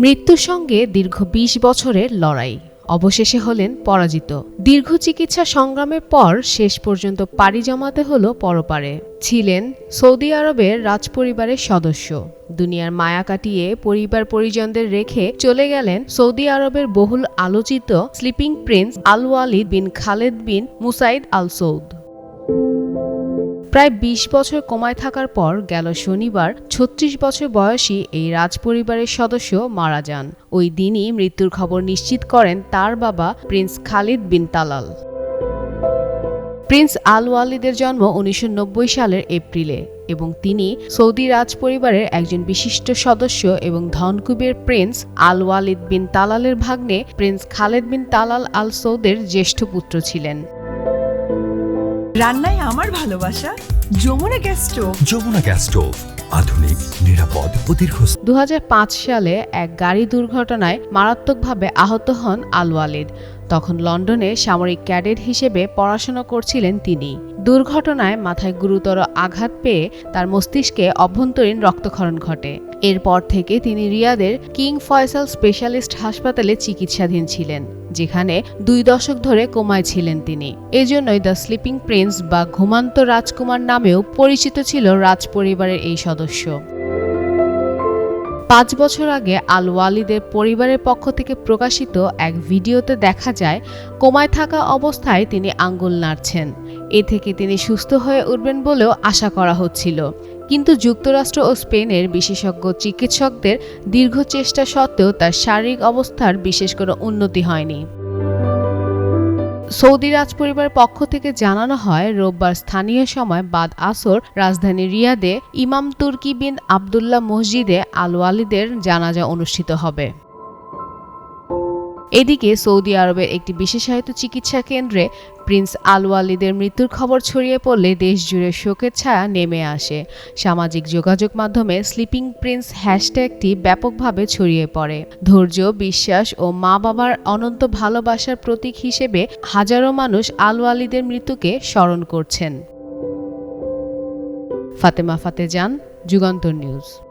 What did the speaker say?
মৃত্যুর সঙ্গে দীর্ঘ ২০ বছরের লড়াই। অবশেষে হলেন পরাজিত। দীর্ঘ চিকিৎসা সংগ্রামের পর শেষ পর্যন্ত পাড়ি জমাতে হলো পরপারে। ছিলেন সৌদি আরবের রাজপরিবারের সদস্য। দুনিয়ার মায়া কাটিয়ে পরিবার পরিজনদের রেখে চলে গেলেন সৌদি আরবের বহুল আলোচিত sleeping prince Al Waleed bin Khaled bin Musaid Al Saud. প্রায় ২০ বছর কমায় থাকার পর গেল শনিবার, ছত্রিশ বছর বয়সী এই রাজপরিবারের সদস্য মারা যান। ওই দিনই মৃত্যুর খবর নিশ্চিত করেন তার বাবা prince Khalid bin Talal. Prince Al ওয়ালিদের জন্ম উনিশশো নব্বই সালের এপ্রিলে এবং তিনি সৌদি রাজ পরিবারের একজন বিশিষ্ট সদস্য এবং ধনকুবের প্রিন্স আল ওয়ালিদ বিন তালালের ভাগ্নে prince Khaled bin Talal Al সৌদের জ্যেষ্ঠ পুত্র ছিলেন। রান্নায় আমার ভালোবাসা Jamuna gas stove. Jamuna gas stove আধুনিক নিরাপদ ও দীর্ঘ দু সালে এক গাড়ি দুর্ঘটনায় মারাত্মকভাবে আহত হন আল ওয়ালিদ। তখন লন্ডনে সামরিক ক্যাডেট হিসেবে পড়াশোনা করছিলেন তিনি। দুর্ঘটনায় মাথায় গুরুতর আঘাত পেয়ে তার মস্তিষ্কে অভ্যন্তরীণ রক্তক্ষরণ ঘটে। এরপর থেকে তিনি রিয়াদের কিং ফয়সাল স্পেশালিস্ট হাসপাতালে চিকিৎসাধীন ছিলেন, যেখানে দুই দশক ধরে কোমায় ছিলেন তিনি। এজন্যই দ্য স্লিপিং প্রিন্স বা ঘুমান্ত রাজকুমার নামেও পরিচিত ছিল রাজ পরিবারের এই সদস্য। পাঁচ বছর আগে আল ওয়ালিদের পরিবারের পক্ষ থেকে প্রকাশিত এক ভিডিওতে দেখা যায়, কোমায় থাকা অবস্থায় তিনি আঙ্গুল নাড়ছেন। এ থেকে তিনি সুস্থ হয়ে উঠবেন বলেও আশা করা হচ্ছিল। কিন্তু যুক্তরাষ্ট্র ও স্পেনের বিশেষজ্ঞ চিকিৎসকদের দীর্ঘ চেষ্টা সত্ত্বেও তার শারীরিক অবস্থার বিশেষ কোনো উন্নতি হয়নি। সৌদি রাজপরিবারের পক্ষ থেকে জানানো হয়, রোববার স্থানীয় সময় বাদ আসর রাজধানী রিয়াদে ইমাম তুর্কি বিন আবদুল্লাহ মসজিদে আল ওয়ালিদের জানাজা অনুষ্ঠিত হবে। এদিকে সৌদি আরবের একটি বিশেষায়িত চিকিৎসা কেন্দ্রে প্রিন্স আলওয়ালিদের মৃত্যুর খবর ছড়িয়ে পড়লে দেশ জুড়ে শোকের ছায়া নেমে আসে। সামাজিক যোগাযোগ মাধ্যমে স্লিপিং প্রিন্স হ্যাশট্যাগটি ব্যাপকভাবে ছড়িয়ে পড়ে। ধৈর্য, বিশ্বাস ও মা বাবার অনন্ত ভালোবাসার প্রতীক হিসেবে হাজারো মানুষ আল ওয়ালিদের মৃত্যুকে স্মরণ করছেন। ফাতেমা ফাতেজান, যুগান্তর নিউজ।